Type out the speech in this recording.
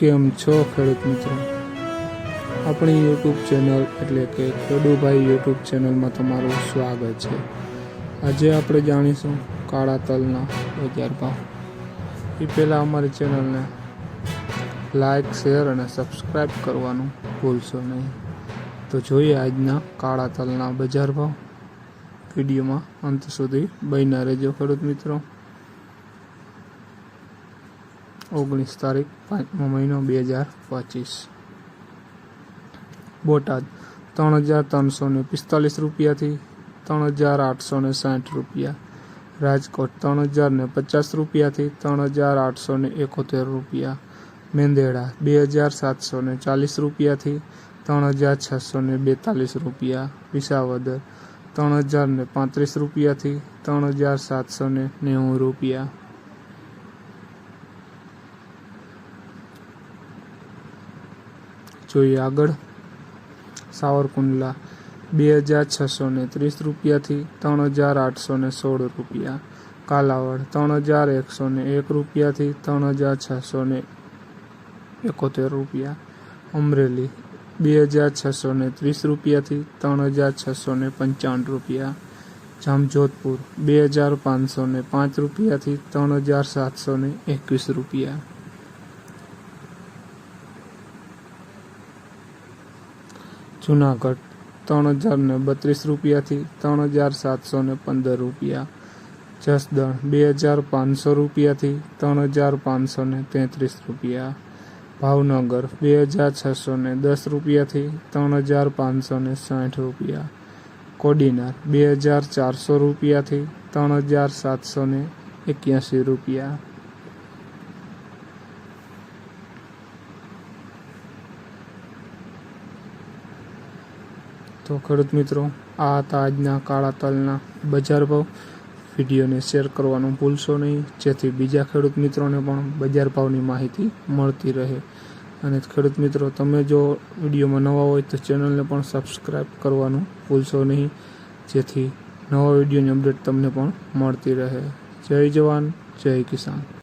કેમ છો ખેડૂત મિત્રો? આપણી યુટ્યુબ ચેનલ એટલે કે ખેડૂભાઈ યુટ્યુબ ચેનલમાં તમારું સ્વાગત છે. આજે આપણે જાણીશું કાળા તલના બજાર ભાવ. એ પહેલાં અમારી ચેનલને લાઈક શેર અને સબસ્ક્રાઈબ કરવાનું ભૂલશો નહીં. તો જોઈએ આજના કાળા તલના બજાર ભાવ. વિડીયોમાં અંત સુધી બન્યા રહેજો ખેડૂત મિત્રો. ઓગણીસ તારીખ પાંચમો મહિનો બે હજાર પચીસ. બોટાદ, ત્રણ હજાર ત્રણસો ને પિસ્તાલીસ રૂપિયાથી ત્રણ હજાર આઠસો ને સાઠ રૂપિયા. રાજકોટ, ત્રણ હજાર ને પચાસ રૂપિયાથી ત્રણ હજાર આઠસો ને એકોતેર રૂપિયા. મેંદેડા, બે હજાર સાતસો ને ચાલીસ રૂપિયાથી ત્રણ હજાર છસો ને બેતાલીસ રૂપિયા. વિસાવદર, ત્રણ હજાર ને પાંત્રીસ રૂપિયાથી ત્રણ હજાર સાતસો ને નેવું રૂપિયા. જોઈએ આગળ. સાવરકુંડલા, બે હજાર છસો ને ત્રીસ રૂપિયાથી ત્રણ હજાર આઠસો ને સોળ રૂપિયા. કાલાવડ, ત્રણ હજાર એકસો ને એક રૂપિયાથી ત્રણ હજાર છસો ને એકોતેર રૂપિયા. અમરેલી, બે હજાર છસો ને ત્રીસ રૂપિયાથી ત્રણ હજાર છસો ને પંચાવન રૂપિયા. જામજોધપુર, બે હજાર પાંચસો ને પાંચ રૂપિયાથી ત્રણ હજાર સાતસો ને એકવીસ રૂપિયા. જુનાગઢ, ત્રણ હજાર ને બત્રીસ રૂપિયાથી ત્રણ હજાર સાતસો ને પંદર રૂપિયા. જસદણ, બે હજાર પાંચસો રૂપિયાથી ત્રણ હજાર પાંચસો ને તેત્રીસ રૂપિયા. ભાવનગર, બે હજાર છસો ને દસ રૂપિયાથી ત્રણ હજાર પાંચસો ને સાઠ રૂપિયા. કોડીનાર, બે હજાર ચારસો રૂપિયાથી ત્રણ હજાર સાતસો ને એક્યાસી રૂપિયા. તો ખેડૂત મિત્રો, આ હતા આજના કાળા તલના બજાર ભાવ. વિડીયોને શેર કરવાનું ભૂલશો નહીં. જેથી બીજા ખેડૂત મિત્રોને પણ બજાર ભાવની માહિતી મળતી રહે. અને ખેડૂત મિત્રો, તમે જો વિડીયોમાં નવા હોય તો ચેનલને પણ સબસ્ક્રાઈબ કરવાનું ભૂલશો નહીં. જેથી નવા વિડીયોની અપડેટ તમને પણ મળતી રહે. જય જવાન, જય કિસાન.